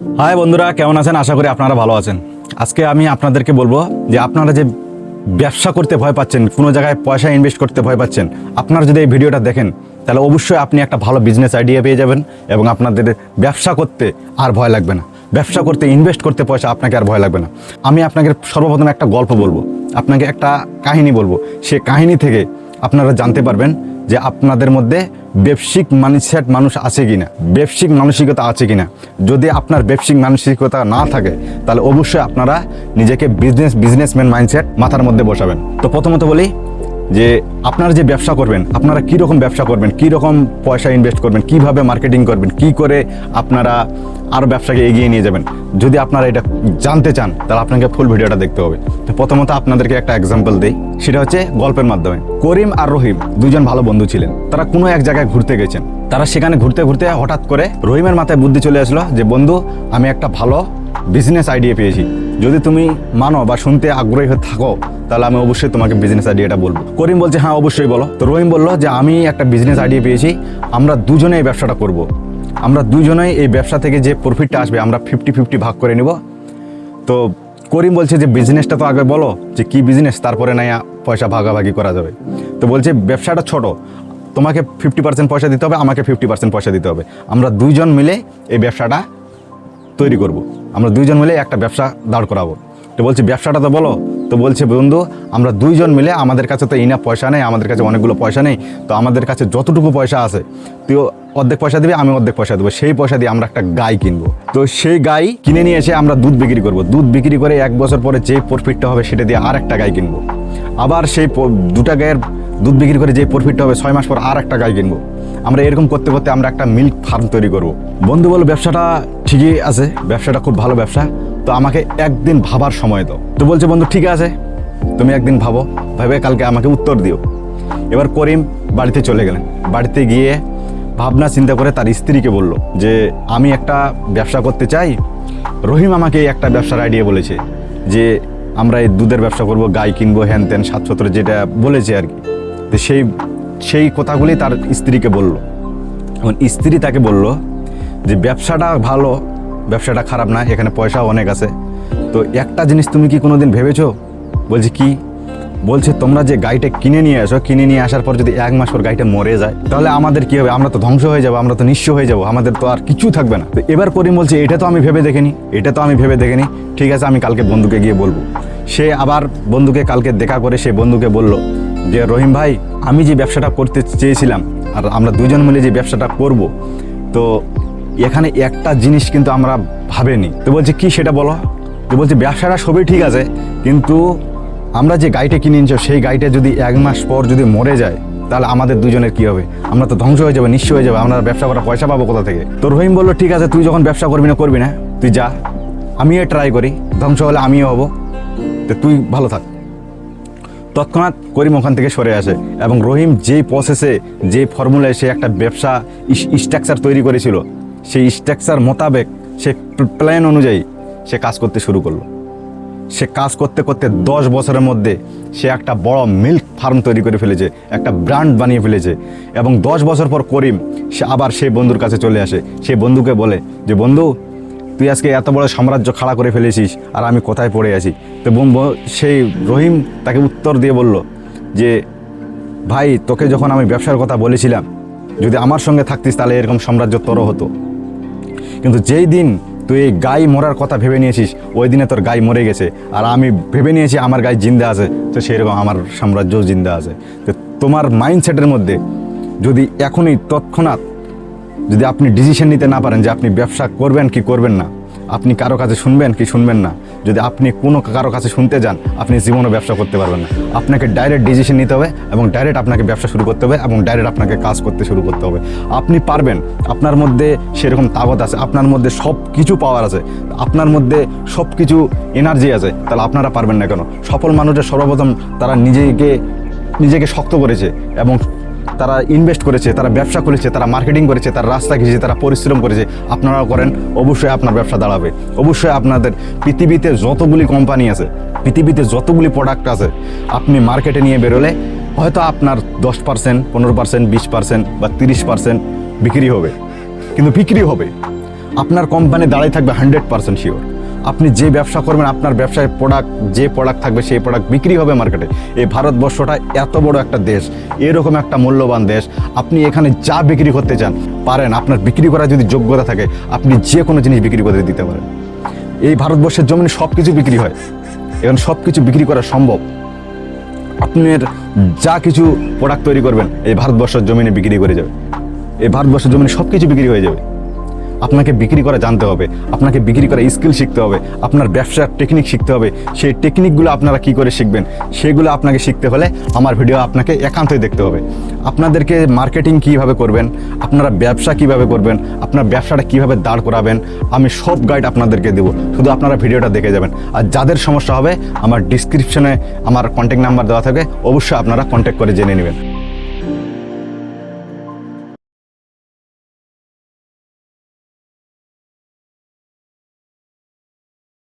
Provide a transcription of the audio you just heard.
High বন্ধুরা, কেমন আছেন? আশা করি আপনারা ভালো আছেন। আজকে আমি আপনাদেরকে বলব যে আপনারা যে ব্যবসা করতে ভয় পাচ্ছেন, কোনো জায়গায় পয়সা ইনভেস্ট করতে ভয় পাচ্ছেন, আপনারা যদি এই ভিডিওটা দেখেন, তাহলে অবশ্যই আপনি একটা ভালো বিজনেস আইডিয়া পেয়ে যাবেন এবং আপনাদের ব্যবসা করতে আর ভয় লাগবে না। ব্যবসা করতে ইনভেস্ট করতে পয়সা আপনাকে আর ভয় লাগবে না। আমি আপনাকে সর্বপ্রথম একটা গল্প বলব। আপনাকে একটা কাহিনী বলব। সে কাহিনী থেকে আপনারা জানতে পারবেন যে আপনাদের মধ্যে ব্যবসায়িক মানসিক মানুষ আছে কি না ব্যবসায়িক মানসিকতা আছে কি না যদি আপনার ব্যবসায়িক মানসিকতা না থাকে, তাহলে অবশ্যই আপনারা নিজেকে বিজনেস বিজনেসম্যান মাইন্ডসেট মাথার মধ্যে বসাবেন। তো প্রথমত বলি যে আপনারা যে ব্যবসা করবেন, আপনারা কী রকম ব্যবসা করবেন কী রকম পয়সা ইনভেস্ট করবেন, কীভাবে মার্কেটিং করবেন, কি করে আপনারা আরও ব্যবসাকে এগিয়ে নিয়ে যাবেন, যদি আপনারা এটা জানতে চান, তাহলে আপনাকে ফুল ভিডিওটা দেখতে হবে। তো প্রথমত আপনাদেরকে একটা এক্সাম্পল দিই, সেটা হচ্ছে গল্পের মাধ্যমে। করিম আর রহিম দুজন ভালো বন্ধু ছিলেন। তারা কোনো এক জায়গায় ঘুরতে গেছেন। তারা সেখানে ঘুরতে ঘুরতে হঠাৎ করে রহিমের মাথায় বুদ্ধি চলে আসলো যে, বন্ধু, আমি একটা ভালো বিজনেস আইডিয়া পেয়েছি। যদি তুমি মানো বা শুনতে আগ্রহী হয়ে থাকো তাহলে আমি অবশ্যই তোমাকে বিজনেস আইডিয়াটা বলব। করিম বলছে হ্যাঁ অবশ্যই বলো। তো রহিম বলল যে, আমি একটা বিজনেস আইডিয়া পেয়েছি, আমরা দুজনে এই ব্যবসাটা করব। আমরা দুজনেই এই ব্যবসা থেকে যে প্রফিটটা আসবে, আমরা ফিফটি ফিফটি ভাগ করে নিব। তো করিম বলছে যে বিজনেসটা তো আগে বলো, যে কি বিজনেস তারপরে নাই পয়সা ভাগাভাগি করা যাবে। তো বলছে, ব্যবসাটা ছোট, তোমাকে ফিফটি পার্সেন্ট পয়সা দিতে হবে, আমাকে ফিফটি পার্সেন্ট পয়সা দিতে হবে। আমরা দুজন মিলে এই ব্যবসাটা তৈরি করব। আমরা দুইজন মিলে একটা ব্যবসা দাঁড় করাবো। তো বলছি, ব্যবসাটা তো বলো তো বলছে, বন্ধু, আমরা দুইজন মিলে আমাদের কাছে তো ইনা পয়সা নেই, আমাদের কাছে অনেকগুলো পয়সা নেই, তো আমাদের কাছে যতটুকু পয়সা আছে তুই অর্ধেক পয়সা দিবি আমি অর্ধেক পয়সা দেবো, সেই পয়সা দিয়ে আমরা একটা গাই কিনবো। তো সেই গাই কিনে নিয়ে এসে আমরা দুধ বিক্রি করব। দুধ বিক্রি করে এক বছর পরে যে প্রফিটটা হবে সেটা দিয়ে আর একটা গাই কিনবো। আবার সেই দুটা গায়ের দুধ বিক্রি করে যে প্রফিটটা হবে, ছয় মাস পর আর একটা গাই কিনবো। আমরা এরকম করতে করতে আমরা একটা মিল্ক ফার্ম তৈরি করব। বন্ধু বলো, ব্যবসাটা ঠিকই আছে, ব্যবসাটা খুব ভালো ব্যবসা। তো আমাকে একদিন ভাবার সময় দাও। তো বলছে, বন্ধু, ঠিক আছে। তুমি একদিন ভাবো, ভেবে কালকে আমাকে উত্তর দিও। এবার করিম বাড়িতে চলে গেলেন। বাড়িতে গিয়ে ভাবনা চিন্তা করে তার স্ত্রীকে বলল যে, আমি একটা ব্যবসা করতে চাই। রহিম আমাকে একটা ব্যবসার আইডিয়া বলেছে যে, আমরা এই দুধের ব্যবসা করব, গাই কিনবো হ্যান ত্যান সাত সত্তর যেটা বলেছে আর কি। তো সেই সেই কথাগুলি তার স্ত্রীকে বলল। এখন স্ত্রী তাকে বলল যে, ব্যবসাটা ভালো ব্যবসাটা খারাপ না, এখানে পয়সা অনেক আছে। তো একটা জিনিস তুমি কি কোনো দিন ভেবেছো? বলছি কি? বলছে, তোমরা যে গাড়িটা কিনে নিয়ে আসো কিনে নিয়ে আসার পর যদি এক মাস পর গাড়িটা মরে যায়, তাহলে আমাদের কি হবে? আমরা তো ধ্বংস হয়ে যাব, আমরা তো নিঃস্ব হয়ে যাব, আমাদের তো আর কিছু থাকবে না। তো এবার করিম বলছে, এটা তো আমি ভেবে দেখিনি, এটা তো আমি ভেবে দেখিনি। ঠিক আছে, আমি কালকে বন্ধুকে গিয়ে বলব। সে আবার বন্ধুকে কালকে দেখা করে সে বন্ধুকে বলল যে, রহিম ভাই, আমি যে ব্যবসাটা করতে চেয়েছিলাম, আর আমরা দুজন মিলে যে ব্যবসাটা করব, তো এখানে একটা জিনিস কিন্তু আমরা ভাবেনি। তো বলছে, কি সেটা বলো? তো বলছে, ব্যবসাটা সবই ঠিক আছে, কিন্তু আমরা যে গাড়িটা কিনে নিচ্ছ সেই গাড়িটা যদি এক মাস পর যদি মরে যায়, তাহলে আমাদের দুজনের কি হবে? আমরা তো ধ্বংস হয়ে যাবে, নিঃস্ব হয়ে যাবে, আমরা ব্যবসা করার পয়সা পাবো কোথা থেকে? তো রহিম বলল, ঠিক আছে, তুই যখন ব্যবসা করবি না করবি না, তুই যা, আমিও ট্রাই করি, ধ্বংস হলে আমিও হব, তো তুই ভালো থাক। তৎক্ষণাৎ করিম ওখান থেকে সরে আসে এবং রহিম যেই প্রসেসে যে ফর্মুলায় সে একটা ব্যবসা স্ট্রাকচার তৈরি করেছিল সেই স্ট্রাকচার মোতাবেক সে প্ল্যান অনুযায়ী সে কাজ করতে শুরু করল। সে কাজ করতে করতে দশ বছরের মধ্যে সে একটা বড় মিল্ক ফার্ম তৈরি করে ফেলেছে, একটা ব্র্যান্ড বানিয়ে ফেলেছে এবং দশ বছর পর করিম সে আবার সেই বন্ধুর কাছে চলে আসে। সেই বন্ধুকে বলে যে, বন্ধু, তুই আজকে এত বড় সাম্রাজ্য খাড়া করে ফেলেছিস আর আমি কোথায় পড়ে আছি? তো সেই রহিম তাকে উত্তর দিয়ে বলল যে, ভাই, তোকে যখন আমি ব্যবসার কথা বলেছিলাম, যদি আমার সঙ্গে থাকতিস তাহলে এরকম সাম্রাজ্য তোর হতো। কিন্তু যেই দিন তুই এই গাই মরার কথা ভেবে নিয়েছিস, ওই দিনে তোর গাই মরে গেছে। আর আমি ভেবে নিয়েছি আমার গাই জিন্দা আছে, তো সেরকম আমার সাম্রাজ্যও জিন্দা আছে। তো তোমার মাইন্ডসেটের মধ্যে যদি এখনই তৎক্ষণাৎ যদি আপনি ডিসিশন নিতে না পারেন যে আপনি ব্যবসা করবেন কি করবেন না আপনি কারও কাছে শুনবেন কি শুনবেন না? যদি আপনি কোনো কারও কাছে শুনতে যান, আপনি জীবনে ব্যবসা করতে পারবেন না। আপনাকে ডাইরেক্ট ডিসিশন নিতে হবে এবং ডাইরেক্ট আপনাকে ব্যবসা শুরু করতে হবে এবং ডাইরেক্ট আপনাকে কাজ করতে শুরু করতে হবে। আপনি পারবেন, আপনার মধ্যে সেরকম তাগত আছে, আপনার মধ্যে সব কিছু পাওয়ার আছে, আপনার মধ্যে সব কিছু এনার্জি আছে, তাহলে আপনারা পারবেন না কেন? সফল মানুষের সর্বপ্রথম তারা নিজেকে নিজেকে শক্ত করেছে এবং তারা ইনভেস্ট করেছে, তারা ব্যবসা করেছে তারা মার্কেটিং করেছে, তারা রাস্তা গিয়েছে তারা পরিশ্রম করেছে, আপনারাও করেন, অবশ্যই আপনার ব্যবসা দাঁড়াবে। অবশ্যই আপনাদের পৃথিবীতে যতগুলি কোম্পানি আছে, পৃথিবীতে যতগুলি প্রোডাক্ট আছে, আপনি মার্কেটে নিয়ে বেরোলে হয়তো আপনার দশ পার্সেন্ট পনেরো পার্সেন্ট বিশ পার্সেন্ট বা তিরিশ পার্সেন্ট বিক্রি হবে। কিন্তু বিক্রি হবে। আপনার কোম্পানি দাঁড়াই থাকবে হান্ড্রেড পার্সেন্ট শিওর আপনি যে ব্যবসা করবেন, আপনার ব্যবসায় প্রোডাক্ট যে প্রোডাক্ট থাকবে, সেই প্রোডাক্ট বিক্রি হবে মার্কেটে এই ভারতবর্ষটা এত বড় একটা দেশ, এরকম একটা মূল্যবান দেশ, আপনি এখানে যা বিক্রি করতে চান, পারেন। আপনার বিক্রি করার যদি যোগ্যতা থাকে, আপনি যে কোনো জিনিস বিক্রি করে দিতে পারেন। এই ভারতবর্ষের জমিনে সব কিছু বিক্রি হয়। এখানে সব কিছু বিক্রি করা সম্ভব। আপনার যা কিছু প্রোডাক্ট তৈরি করবেন, এই ভারতবর্ষের জমিনে বিক্রি করে যাবে। এই ভারতবর্ষের জমিনে সব কিছু বিক্রি হয়ে যাবে। আপনাকে বিক্রি করা জানতে হবে, আপনাকে বিক্রি করা স্কিল শিখতে হবে, আপনার ব্যবসার টেকনিক শিখতে হবে, সেই টেকনিকগুলো আপনারা কি করে শিখবেন, সেগুলো আপনাকে শিখতে হলে আমার ভিডিও আপনাকে একান্তই দেখতে হবে। আপনাদেরকে মার্কেটিং কীভাবে করবেন, আপনারা ব্যবসা কীভাবে করবেন, আপনার ব্যবসাটা কীভাবে দাঁড় করাবেন, আমি সব গাইড আপনাদেরকে দেবো, শুধু আপনারা ভিডিওটা দেখে যাবেন। আর যাদের সমস্যা হবে, আমার ডিসক্রিপশনে আমার কন্ট্যাক্ট নাম্বার দেওয়া থাকে অবশ্যই আপনারা কন্ট্যাক্ট করে জেনে নেবেন।